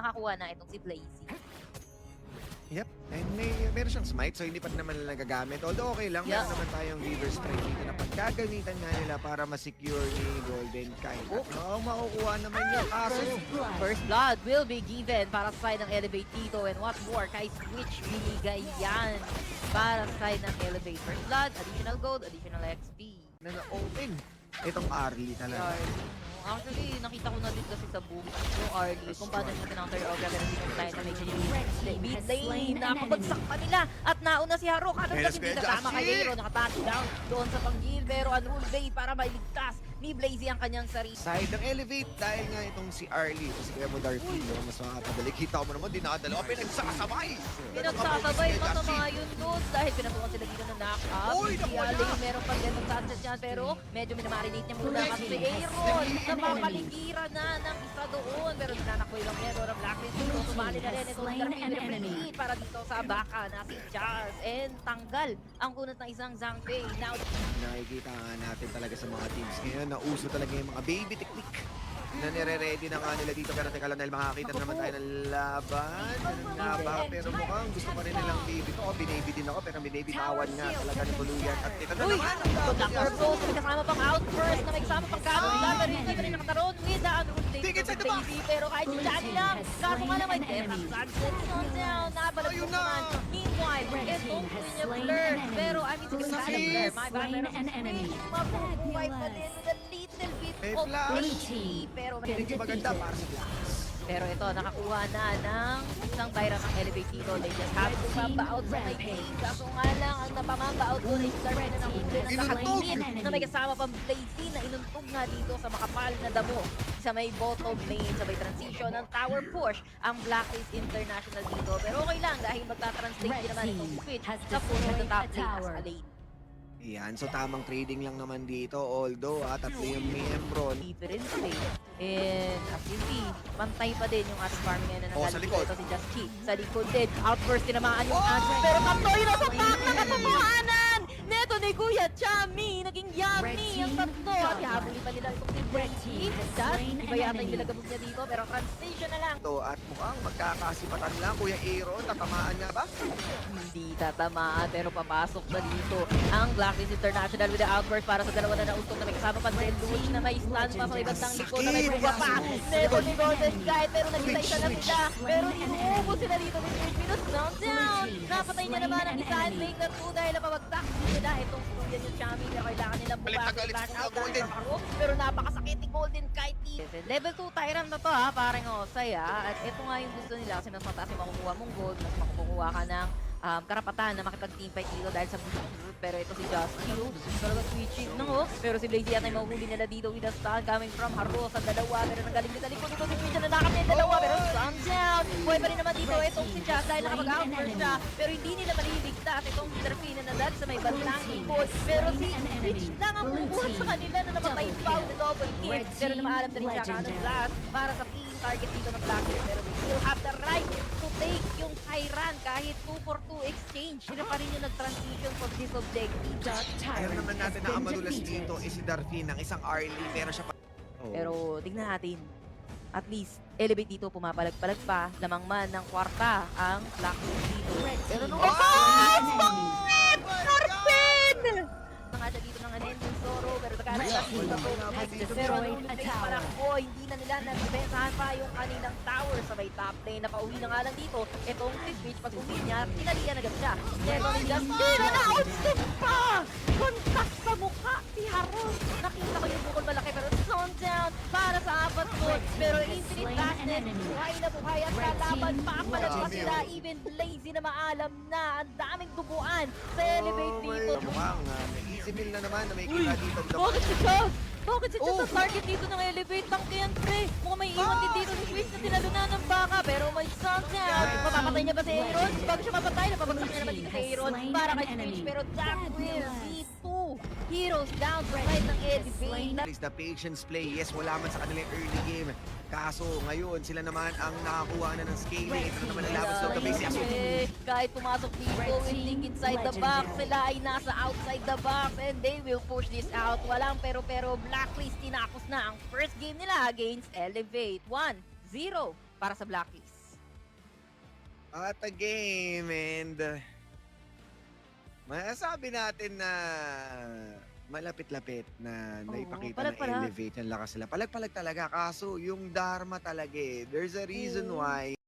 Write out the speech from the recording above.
nakakuha na itong si Blazy. Yep. And may, meron siyang smite, so hindi pa naman nila nagagamit. Although okay lang, Yeah. meron naman tayong Reaver Strike dito na pagkagamitan nga nila para ma-secure ni Golden Kite. Oh. At no, makukuha naman yung kaso. First blood will be given para sa side ng Elevate dito and what more kay Switch binigay yan para sa side ng Elevate. First blood, additional gold, additional XP. Na na-open. Itong Arlie talaga. Arlie? Actually, nakita ko na din kasi sa book yung Arlie kung paano niya kincounter yung Ogre pero hindi tayo na may mid lane. na pabagsak pa nila. At nauna si Harok at Melas hindi Kuya kasama kay! Hero nakatouchdown doon sa panggil. Pero Unruled Bay para mailigtas ni Blazy ang kanyang sarili. Side ng Elevate dahil nga itong si Arlie, kasi kaya mo Darky, no, mas makakadali. Kita mo naman, di nakadalawa, pinagsasabay! Pinagsasabay mo sa mga yun doon. Dahil pinatukan sila dito ng knockout. Uy, Si na! meron pang ganun touches dyan pero medyo minamarinate niya muna kasi si Aaron napapaligiran na ng isa doon pero dinanakoy lang yan doon ang blacklist dito. Sumali na rin itong Slain an Darby enemy. para dito sa baka na si Charles and tanggal ang kunot ng isang Zhangfei. Now, Nakikita nga natin talaga sa mga teams ngayon na uso talaga yung mga baby technique na nire-ready na nga nila dito pero teka lang dahil makakita na naman tayo ng laban Ganun nga ba pero mukhang gusto pa rin nilang baby ko binaby din ako pero binaby tawan nga talaga ni Buluyan at ito na Uy! naman ang Good luck for both. May kasama pang outburst na may kasama pang gamit lang. Pero hindi pa rin nakataroon with the inside of the box. Baby. Pero kahit si Johnny lang. Kaso nga lang may death at sunset. down. Nabalag na. naman. Meanwhile, itong slain Blur. Pero I mean, team Blur. My bad. Pero si mabubuhay pa din May of flash. Pero Hindi maganda para sa Blacks pero ito, nakakuha na ng isang Tyra ng Elevate dito. They just have to mamba out sa may team. Kaso nga lang, ang napamamba out doon ay Star na ng ng Inuntog! nakatingin na may kasama pang Blazy na inuntog nga dito sa makapal na damo sa may bottom lane sa may transition ng tower push ang Blacklist International dito. Pero okay lang dahil magta-translate din naman itong switch has sa push ng top lane as tower. a lane. Yan, so tamang trading lang naman dito although ah, tatlo yung miyembro difference eh. And as you see, pantay pa din yung ating farming ngayon na Oh, sa nagalit likod. dito si Just Chi. Sa likod din, outburst tinamaan yung Oh! Ants. Pero Kaptoy na sa pack na katapuanan! Ni Kuya Chami, naging yummy ang tatlo. At ihabuli pa nila itong si Brexy. Just, slain iba yata yung enemy. bilagabog niya dito, pero transition na lang. to at mukhang magkakasipatan lang Kuya Aaron, tatamaan nga ba? Hindi tatamaan, pero papasok na dito ang Blacklist International with the outburst para sa dalawa na nauntog na may kasama pa si Luch na may stun pa sa may bandang likod na may buga pa. Neto ni Golden Sky, pero nagkita-isa na sila. Pero inuubo sila dito ni Minus down. Napatay niya naman ang isa at lane na 2 dahil napabagsak nila itong Suluyan yung Chami na kailangan nilang galit back out ng Haro. Pero napakasakit ni Golden Kite. Level 2 Tyrant na to ha, parang Osay ha. At ito nga yung gusto nila kasi mas mataas yung makukuha mong gold, mas makukuha ka ng um, karapatan na makipag-teamfight dito dahil sa. Pero ito si Justin, oh, talaga switching na Pero si Blazy yata yung mahuhuli nila dito with a stun coming from Haro sa dalawa. Pero nagaling din sa likod dito si Twitch na nakap niya yung dalawa. Pero stun down. Buhay pa rin naman dito itong si Just dahil nakapag-outburst siya. Pero hindi nila maliligtas itong Serafina na dahil sa may bandang likod. Pero si Twitch lang ang bubuhat sa kanila na napatay pa na double hit. Pero na maalam na rin siya kanon blast para sa killing target dito ng Blackbeard. Pero we still have the right take yung Tyran kahit 2 for 2 exchange. Sila pa rin yung nag-transition for this objective. Ayaw naman natin na amadulas dito is si Darfin ng isang Arlie pero siya pa... Oh. Pero tignan natin. At least, elevate dito, pumapalag-palag pa. Lamang man ng kwarta ang Blackbeard dito. Pero nung... Oh! Has destroyed Pero hindi na nila nagbesahan pa yung kanilang tower sa may top lane. Napauwi na nga lang dito. Itong si Switch, pag uwi niya, tinalian agad siya. Pero ni Justin, na outsting pa! Kontak sa fastness, buhay na buhay at kalaban pa. Palag pa sila, even lazy na maalam na. Ang daming duguan sa elevate Oh, dito. may- Mukhang uh, meal na naman na may kita dito. Bakit si Chaz? Bakit si Chaz Oh. ang target dito ng elevate lang yan, pre? Mukhang may iwan din dito ni Switch na tinalunan ng baka, pero may niya. Mapapatay niya ba si Aaron? Bago siya mapatay, napabagsak niya naman dito si Aaron para kay Switch, pero that will be heroes down side ng elevate. Is the patience play. Yes, wala man sa kanilang early game. Kaso ngayon, sila naman ang nakakuha na ng scaling. Ito na naman ang laban sa. Base. Yasu. Eh, kahit pumasok dito think inside the box, sila ay nasa outside the box and they will push this out. Walang pero-pero Blacklist tinakos na ang first game nila against Elevate. 1-0 para sa Blackies. At a game and uh, masasabi natin na malapit-lapit na Oo, naipakita palag-palag. na elevate yung lakas nila. Palag-palag talaga. Kaso yung Dharma talaga eh. There's a reason Oo. why